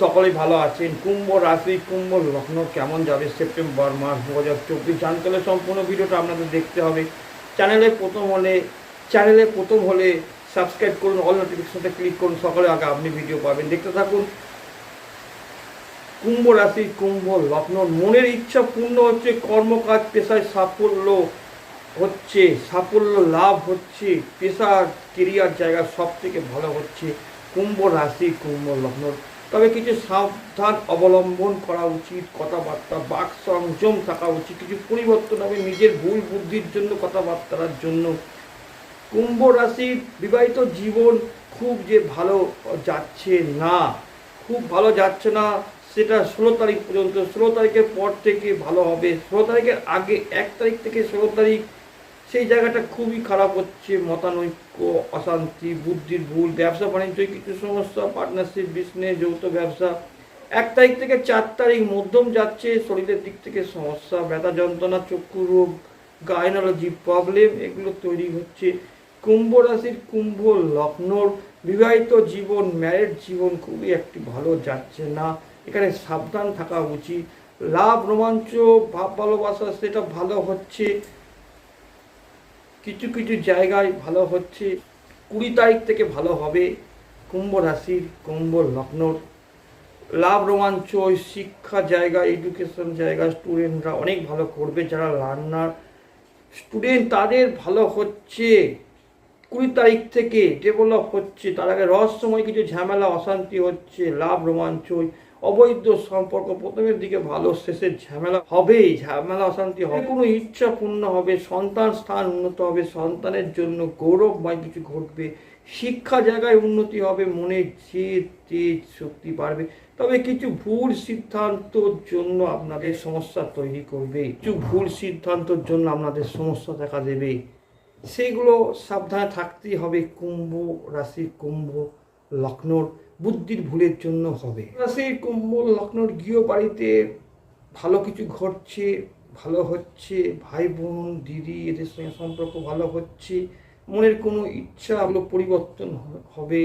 সকলেই ভালো আছেন? কুম্ভ রাশি, কুম্ভ লগ্ন কেমন যাবে? সেপ্টেম্বর মাস দু হাজার চব্বিশ জানতে সম্পূর্ণ ভিডিওটা আপনাদের দেখতে হবে। চ্যানেলে প্রথম হলে, চ্যানেলে প্রথম হলে সাবস্ক্রাইব করুন, অল নোটিফিকেশনটা ক্লিক করুন সকালে আগে আপনি ভিডিও পাবেন। দেখতে থাকুন, কুম্ভ রাশি, কুম্ভ লগ্ন, মনের ইচ্ছা পূর্ণ হচ্ছে, কর্মকাজ, পেশায় সাফল্য হচ্ছে, সাফল্য লাভ হচ্ছে পেশা কেরিয়ার জায়গা সব থেকে ভালো হচ্ছে। কুম্ভ রাশি, কুম্ভ লগ্ন। তবে কিছু সাবধান অবলম্বন করা উচিত, কথাবার্তা, বাক সংযম থাকা উচিত, কিছু পরিবর্তন হবে নিজের ভুল বুদ্ধির জন্য, কথাবার্তার জন্য। কুম্ভ রাশির বিবাহিত জীবন খুব যে ভালো যাচ্ছে না, খুব ভালো যাচ্ছে না, সেটা ষোলো তারিখ পর্যন্ত, ষোলো তারিখের পর থেকে ভালো হবে, ষোলো তারিখের আগে, এক তারিখ থেকে ষোলো তারিখ সেই জায়গাটা খুবই খারাপ হচ্ছে, মতানৈক্য, অশান্তি, বুদ্ধির ভুল, ব্যবসা, বাণিজ্য, কিছু সমস্যা পার্টনারশিপ বিজনেস যৌথ ব্যবসা। এক তারিখ থেকে চার তারিখ মধ্যম যাচ্ছে, শরীরের দিক থেকে সমস্যা, ব্যথা, যন্ত্রণা, চক্ষু রোগ গাইনোলজি প্রবলেম এগুলো তৈরি হচ্ছে। কুম্ভ রাশির কুম্ভ লগ্নর বিবাহিত জীবন ম্যারেড জীবন খুবই একটি ভালো যাচ্ছে না। এখানে সাবধান থাকা উচিত। লাভ, রোমাঞ্চ, ভাব, ভালোবাসা, সেটা ভালো হচ্ছে। কিছু কিছু জায়গায় ভালো হচ্ছে, কুড়ি তারিখ থেকে ভালো হবে, কুম্ভ রাশির, কুম্ভ লগ্নর। লাভ রোমাঞ্চ, শিক্ষা জায়গা এডুকেশন জায়গা স্টুডেন্টরা অনেক ভালো করবে, যারা লার্নার স্টুডেন্ট তাদের ভালো হচ্ছে, কুড়ি তারিখ থেকে ডেভেলপ হচ্ছে, তার আগে রহস্যময় কিছু ঝামেলা, অশান্তি হচ্ছে, লাভ রোমাঞ্চ অবৈধ সম্পর্ক প্রথমের দিকে ভালো, শেষের ঝামেলা হবেই, ঝামেলা অশান্তি হবে। কোনো ইচ্ছা পূর্ণ হবে, সন্তান স্থান উন্নত হবে, সন্তানের জন্য গৌরবময় কিছু ঘটবে, শিক্ষা জায়গায় উন্নতি হবে, মনে জেদ তেজ শক্তি বাড়বে। তবে কিছু ভুল সিদ্ধান্তর জন্য আপনাদের সমস্যা তৈরি করবে। কিছু ভুল সিদ্ধান্তর জন্য আপনাদের সমস্যা দেখা দেবে। সেইগুলো সাবধানে থাকতেই হবে। কুম্ভ রাশি, কুম্ভ লগ্নর বুদ্ধির ভুলের জন্য হবে। সেই কুম্ভ লগ্নর গৃহ বাড়িতে ভালো কিছু ঘটছে, ভালো হচ্ছে, ভাই বোন, দিদি এদের সঙ্গে সম্পর্ক ভালো হচ্ছে, মনের কোনো ইচ্ছা এগুলো পরিবর্তন হবে,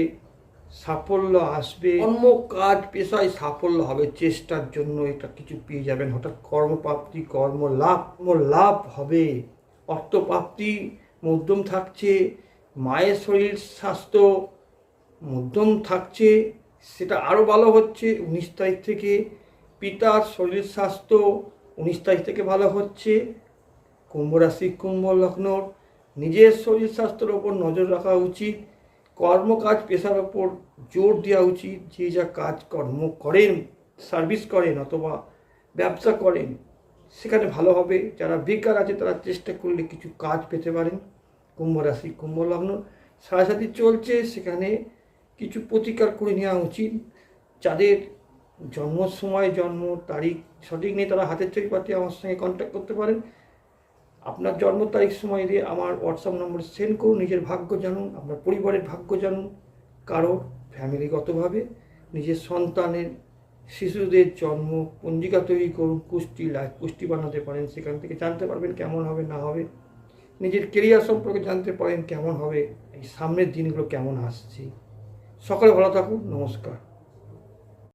সাফল্য আসবে কর্ম কাজ পেশায় সাফল্য হবে, চেষ্টার জন্য এটা কিছু পেয়ে যাবেন। হঠাৎ কর্মপ্রাপ্তি কর্ম লাভ লাভ হবে, অর্থপ্রাপ্তি মধ্যম থাকছে, মায়ের শরীর স্বাস্থ্য মধ্যম থাকছে, সেটা আরও ভালো হচ্ছে। উনিশ তারিখ থেকে পিতার শরীর স্বাস্থ্য উনিশ তারিখ থেকে ভালো হচ্ছে। কুম্ভ রাশি, কুম্ভ লগ্নর নিজের শরীর স্বাস্থ্যের ওপর নজর রাখা উচিত। কর্মকাজ, পেশার ওপর জোর দেওয়া উচিত। যে যা কাজ কর্ম করেন, সার্ভিস করেন অথবা ব্যবসা করেন, সেখানে ভালো হবে। যারা বেকার আছে, তারা চেষ্টা করলে কিছু কাজ পেতে পারেন। কুম্ভ রাশি, কুম্ভ লগ্ন সারাসাথী চলছে, সেখানে কিছু প্রতিকার করে নেওয়া উচিত। যাদের জন্ম সময় জন্ম, তারিখ সঠিক নেই, তারা হাতের ছবি পাঠিয়ে আমার সঙ্গে কন্ট্যাক্ট করতে পারেন। আপনার জন্ম তারিখ সময় দিয়ে আমার হোয়াটসঅ্যাপ নম্বর সেন্ড করুন, নিজের ভাগ্য জানুন, আপনার পরিবারের ভাগ্য জানুন কারও ফ্যামিলিগতভাবে, নিজের সন্তানের শিশুদের জন্ম পঞ্জিকা তৈরি করুন কুষ্টি লাইফ কুষ্টি বানাতে পারেন, সেখান থেকে জানতে পারবেন কেমন হবে, না হবে। নিজের কেরিয়ার সম্পর্কে জানতে পারেন কেমন হবে, এই সামনের দিনগুলো কেমন আসছে। সকলে ভালো থাকুন নমস্কার।